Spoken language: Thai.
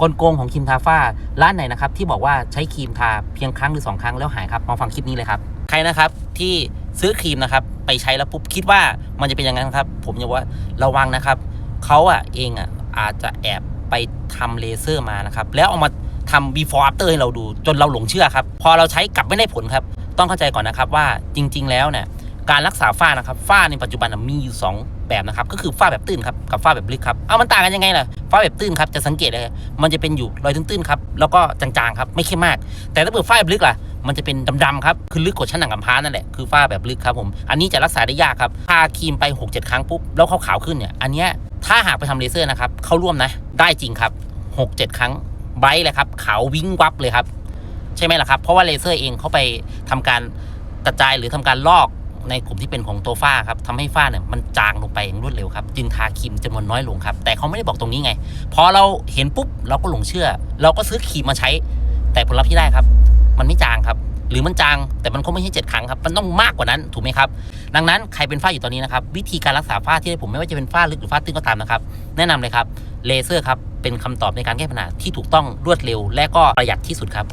กลโกงของครีมทาฝ้าร้านไหนนะครับที่บอกว่าใช้ครีมทาเพียงครั้งหรือสองครั้งแล้วหายครับมาฟังคลิปนี้เลยครับใครนะครับที่ซื้อครีมนะครับไปใช้แล้วปุ๊บคิดว่ามันจะเป็นอย่างนั้นครับ ผมจะว่าระวังนะครับเขาอะเองอะอาจจะแอบไปทำเลเซอร์มานะครับแล้วเอามาทำ before after ให้เราดูจนเราหลงเชื่อครับ พอเราใช้กลับไม่ได้ผลครับ ต้องเข้าใจก่อนนะครับว่าจริง ๆ แล้วเนี่ย การรักษาฝ้านะครับฝ้าในปัจจุบันมีอยู่สองแบบนะครับก็คือฝ้าแบบตื้นครับกับฝ้าแบบลึกครับเอามันต่างกันยังไงล่ะฝ้าแบบตื้นครับจะสังเกตเลยมันจะเป็นอยู่รอยตื้นๆครับแล้วก็จางๆครับไม่เข้มมาก แต่ถ้าเกิดฝ้าแบบลึกล่ะมันจะเป็นดำๆครับคือลึกกว่าชั้นหนังกำพร้านั่นแหละคือฝ้าแบบลึกครับผมอันนี้จะรักษาได้ยากครับทาครีมไป 6-7 ครั้งปุ๊บแล้วขาวๆขึ้นเนี่ยอันเนี้ยถ้าหากไปทำเลเซอร์นะครับเข้าร่วมนะได้จริงครับ6-7 ครั้งไบรท์เลยครับขาววิ้งวับเลยครับใช่ไหมล่ะครับเพราะว่าเลเซอร์เองเขาไปทำการกระจายหรือทำการลอก ในกลุ่มที่เป็นของตัวฝ้าครับทำให้ฝ้าเนี่ยมันจางลงไปอย่างรวดเร็วครับจึงทาครีมจำนวนน้อยลงครับ แต่เขาไม่ได้บอกตรงนี้ไง พอเราเห็นปุ๊บเราก็หลงเชื่อ เราก็ซื้อครีมมาใช้ แต่ผลลัพธ์ที่ได้ครับ มันไม่จางครับ หรือมันจางแต่มันคงไม่ใช่เจ็ดครั้งครับ มันต้องมากกว่านั้นถูกไหมครับ ดังนั้นใครเป็นฝ้าอยู่ตอนนี้นะครับ วิธีการรักษาฝ้าที่ให้ผมไม่ว่าจะเป็นฝ้าลึกหรือฝ้าตื้นก็ตามนะครับ แนะนำเลยครับเลเซอร์ครับเป็นคำตอบในการแก้ปัญหาที่ถูกต้องรวดเร็ว และก็ประหยัดที่สุดครับ